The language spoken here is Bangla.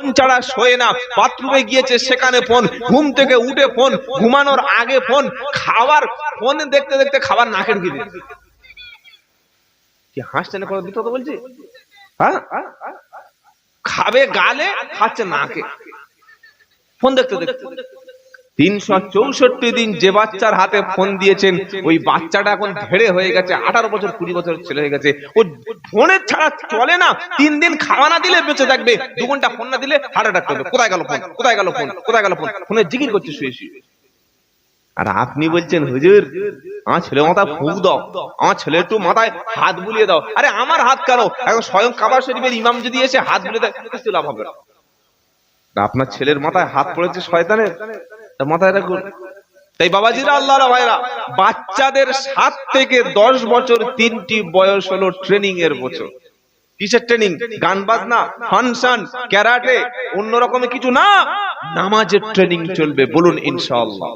ফোন ছাড়া শোয়ে না। বাথরুমে গিয়েছে, সেখানে ফোন। ঘুম থেকে উঠে ফোন, ঘুমানোর আগে ফোন, খাবার, ফোন দেখতে দেখতে খাবার নাকের গিয়ে কি হাসছেন কোনো তো বলছি? হ্যাঁ? খাবে গালে, খাচ্ছে নাকে। ফোন দেখতে দেখতে। তিনশো চৌষট্টি দিন যে বাচ্চার হাতে ফোন দিয়েছেন, ওই বাচ্চাটা এখন ধেড়ে হয়ে গেছে, আঠারো বছর, কুড়ি বছর ছেলে হয়ে গেছে। ও ফোনের ছাড়া চলে না। তিন দিন খাওয়া না দিলে বেঁচে থাকবে, দু ঘণ্টা ফোন না দিলে হার্ট অ্যাটাক করবে। কোথায় গেল ফোন কোথায় গেল ফোন কোথায় গেল ফোন ফোনে জিগির করছে শুয়ে শুয়ে। আর আপনি বলছেন, হুজুর, আমার ছেলে মাথায় ফুক দাও। আমার ছেলে একটু মাথায় হাত বুলিয়ে দাও। আরে, আমার হাত কেন? এখন স্বয়ং কাবার শরীফের ইমাম যদি এসে হাত বুলিয়ে দেয় লাভ হবে না। আপনার ছেলের মাথায় হাত পড়েছে শয়তানের? মাথায় রাখুন। তাই বাবাজিরা আল্লাহ ভাইরা, বাচ্চাদের সাত থেকে দশ বছর তিনটি বয়স হলো ট্রেনিং এর বছর। কিসের ট্রেনিং? গান বাজনা ফাংশন ক্যারাটে অন্য কিছু না, নামাজের ট্রেনিং চলবে, বলুন ইনশাআল্লাহ।